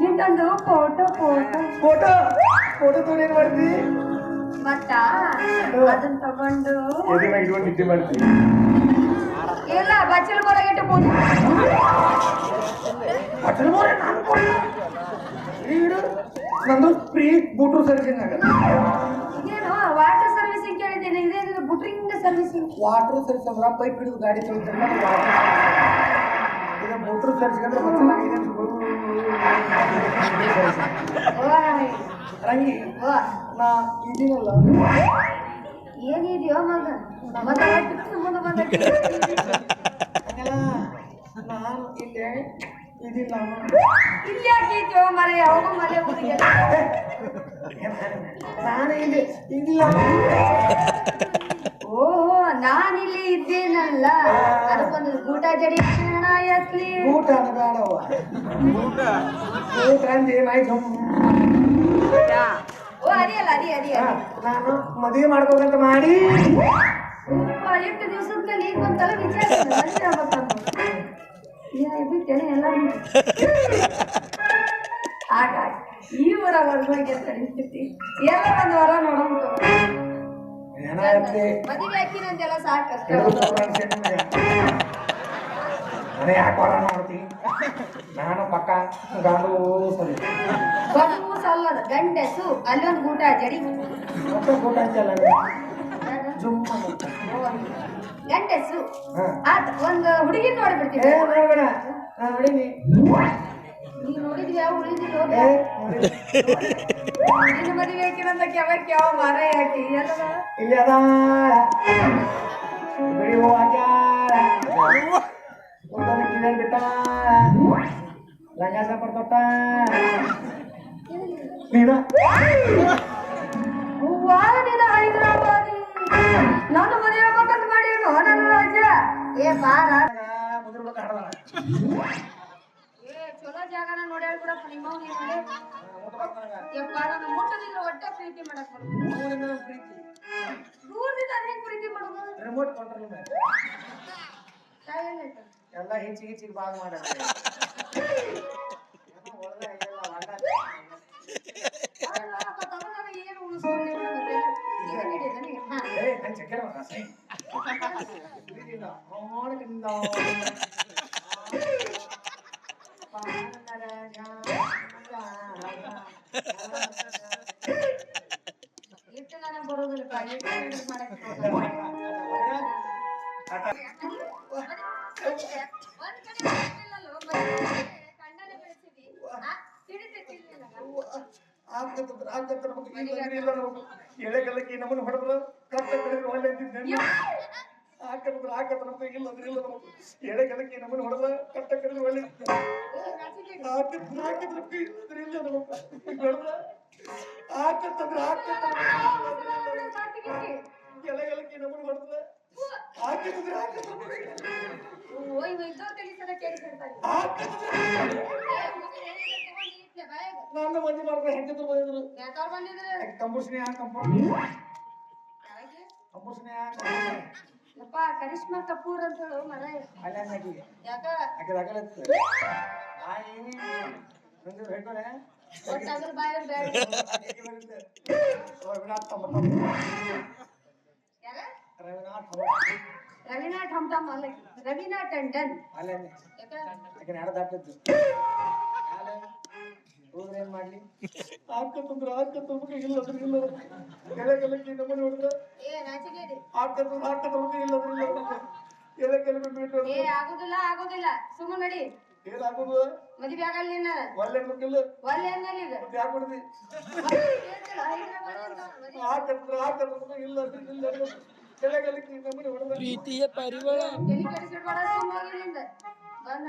ನಿಂತೊಂದು photo photo photo photo ತೊಗೊಂಡು ಏನ್ ಮಾಡ್ತಿ? ಮತ್ತ? ಅದನ್ನ ತಗೊಂಡು. ಇಟ್ಕೊಂಡು ನಿದ್ದೆ ಮಾಡ್ತಿ. ಇಲ್ಲ ಬಚ್ಚಲ್ ನಾನು ಕೊಡ್ಲ. ಇಡು ನಂದು ಫ್ರೀ ಬೂಟ್ರು ಸರ್ವಿಸಿಂಗ್ ಆಗಲ್ಲ ಇದೇನು ವಾಟರ್ ಸರ್ವಿಸಿಂಗ್ ವಾಟರ್ ಸರ್ವಿಸ್ ಅಂದ್ರೆ ಪೈಪ್ ಹಿಡಿದು ಗಾಡಿ ತೊಳಿತಾರೆ ಇದು ಮೋಟ್ರ್ ಸರ್ವಿಸ್ ಅಂದ್ರೆ ರಂಗಿ ನಾ ಇದೀನಲ್ಲ ಏನಿದೆಯೋ ಮಗ ಮುಂದೆ ಬಂದಕ್ಕೆ? ಹಂಗಲ್ಲ ನಾನು ಇಲ್ಲೇ ಇದಿಲ್ಲ ಇಲ್ಲಿ ಹಾಕಿದ್ಯೋ ಮರೆ ಯಾವಾಗ ಮರೆ ಹುಡುಗಿ ನಾನು ಇಲ್ಲಿ ಇದಿಲ್ಲ ನಾನಿಲ್ಲಿ ಇದ್ದೇನಲ್ಲ? ಅದಕ್ಕೊಂದು ಊಟ ಜಡಿ ಎತ್ಲಿ ಊಟ ಬೇಡವ ಊಟ? ಅಂದ್ರೆ ಓ ಅರಿಯಲ್ಲ ಅರಿ ಅರಿ ನಾನು ಮದುವೆ ಮಾಡ್ಕೋಬೇಕಂತ ಮಾಡಿ. ಎಂಟು ದಿವಸದ ಮೇಲೆ ಈಗ ಒಂದ್ಸಲ ವಿಚಾರ ಎಲ್ಲ ಹಾಗಾಗಿ ಈ ಊರ ವರ್ಗ ಎಲ್ಲ ಒಂದು ವರ ನೋಡೋದು ಏನಾಗತ್ತೆ ಮದುವೆ ಹಾಕಿನಂತೆಲ್ಲ ಸಾಕಷ್ಟ. ನನಗೆ ಯಾಕೆ ಹೊರ ನೋಡ್ತಿ? ನಾನು ಪಕ್ಕ ಗಂಡು ಸರಿ. ಬಸ್ಸು ಸಲ್ಲದ ಗಂಡಸು ಅಲ್ಲೊಂದು ಗೂಟ ಜಡಿ. ಮತ್ತೆ ಊಟ ಗಂಡಸು ಹಾ. ಆತ ಒಂದು ಹುಡುಗಿ ಏ ನೋಡ್ಬಿಡ್ತೀವಿ ನೋಡ್ಬೇಡ. ನಾನು ನೋಡೀನಿ ನೀವ್ ನೋಡಿದ್ವಿ ಯಾವ ಉಳಿದಿಲ್ಲ. ನಿನ್ನ ಮದುವೆ ಹಾಕಿನಂತ ಕೆವಕ್ಕೆ ಯಾವ ಮರ ಹಾಕಿ ಎಲ್ಲದ ಇಲ್ಲಿ ಅದ ಬಿಡಿ ಹೂ ಹಾಕ್ಯಾರ ಒಂದೊಂದು ಕಿವಿಯಲ್ಲಿ ಬಿಟ್ಟ. ಲಂಗ ಸಪರ್ ತೊಟ್ಟ. ನೀನ? ಹೂವಾ ನಿನ್ನ ಹೈದರಾಬಾದಿ. ನಾನು ಮದುವೆ ಆಗ್ಬೇಕಂತ ಮಾಡೀನು ನನ್ನ ಏ ಬಾರ ಏ ಚಲೋ ಜಾಗನ ನೋಡಿ ಹೇಳ್ಬಿಡಪ್ಪ. ನಿಮ್ಮ ಯಪ್ಪ ನಾನು ಮುಟ್ಟದಿಲ್ಲ ಒಟ್ಟೆ ಪ್ರೀತಿ ಮಾಡಕ್ ಬರ್ತದೆ. ಪ್ರೀತಿ. ದೂರದಿಂದ ಅದ್ ಪ್ರೀತಿ ಮಾಡೋದು? ರಿಮೋಟ್ ಕಂಟ್ರೋಲ್ ಮೇಲೆ ತಾಯಿ ಎಲ್ಲೈತೆ? ಎಲ್ಲ ಹಿಂಚಿಗೆ ಹಿಂಚಿಗೆ ಭಾಗ ಮಾಡ ಅಲ್ಲ, ಎಳೆಗಲ್ಲಕ್ಕೆ ನಮ್ಮನ್ನು ಹೊಡೆದ್ರು ಕಟ್ಟ ಕಡೆಗೆ ಒಳ್ಳೆ ಹಾಕತ್ರ ನಮ್ಗೆ ಇಲ್ಲ ಅಂದ್ರೆ ಇಲ್ಲ ನಮಗೆ ಎಳೆಗಲ್ಲಕ್ಕೆ ನಮ್ಮನ್ನು ಹೊಡೆದ ಕಟ್ಟ ಕಡೆಗೆ ಒಳ್ಳೆ ಹಾಕಿದ್ರ ಹಾಕಿದ್ರ ಇಲ್ಲದ್ರೆ ಇಲ್ಲ ನಮಗೆ ಹೊಡೆದ್ರ ಹಾಕತ್ತಂದ್ರೆ ಹಾಕತ್ರ ಎಳೆಗಲ್ಲಕ್ಕೆ ನಮ್ಮನ್ನು ಹೊಡೆದ್ರ ತಿಳಿಸದ ಕೇಳಿಸಿರ್ತಾರೆ ನನ್ನ ಮಂದಿ ಮಾಡ್ಕೊಂಡು ಹೆಂಗಿದ್ರು ಬಂದಿದ್ರು? ಕಂಪೂಸ್ನೇ ಕಂಪೂರ್ ಕಂಪೂಸ್ನೇ ಯಪ್ಪ ಕರಿಷ್ಮಾ ಕಪೂರ್ ಅಂತ ಹೇಳು ಮರ. ಯಾಕ? ಆಕೆ ಅಗಲತ್ತು ಆಯಿ ನಂದು ಹೇಳ್ತಾರೆ ಒಟ್ಟು ಅದ್ರ ಬಾಯ ಬೇಡ. ರವಿನಾಥ್ ಯಾರ ರವಿನಾಥ್ ಟಮ್ ಅಲ್ಲ ರವೀನಾ ಟಂಡನ್. ಅಲ್ಲೇ. ಯಾಕ? ಯಾಕೆ ನಾಡ ದಾಟಿದ್ದು ಹೋದ್ರೆ ಏನ್ ಮಾಡ್ಲಿ? ಹಾಕತ್ತಂದ್ರೆ ಹಾಕತ್ತಂದ್ರೆ ಇಲ್ಲ ಅಂದ್ರೆ ಇಲ್ಲ. ಎಳೆಗಲಕ್ಕೆ ನಮ್ಮನೆ ಹೊಡೆದ. ಏ ನಾಚಿಕೆಡಿ ಹಾಕತ್ತಂದ್ರೆ ಹಾಕತ್ತಂದ್ರೆ ಇಲ್ಲ ಅಂದ್ರೆ ಇಲ್ಲ. ಬಿಟ್ಟು ಏ ಆಗೋದಿಲ್ಲ ಆಗೋದಿಲ್ಲ. ಸುಮ್ಮ ನಡಿ. ಏನಾಗೋದು ಮದುವೆ ಆಗಲ್ಲ ನಿನ್ನ. ಒಳ್ಳೆ ಮಕ್ಕಳು ಒಲ್ಲೆ ಅನ್ನಲ್ಲ ಈಗ. ಮತ್ತೆ ಯಾಕೆ ಹೊಡೆದಿ? ಹಾಕತ್ತಂದ್ರೆ ಹಾಕತ್ತಂದ್ರೆ ಇಲ್ಲ ಅಂದ್ರೆ ಇಲ್ಲ ಹೊಡೆದ. ಪ್ರೀತಿಯ ಪರಿವಳ ತಲೆ ಕೆಡಿಸ್ಬೇಡ ಸುಮ್ಮ ಹೋಗಿ ನಿಂದ. ಬಂದ್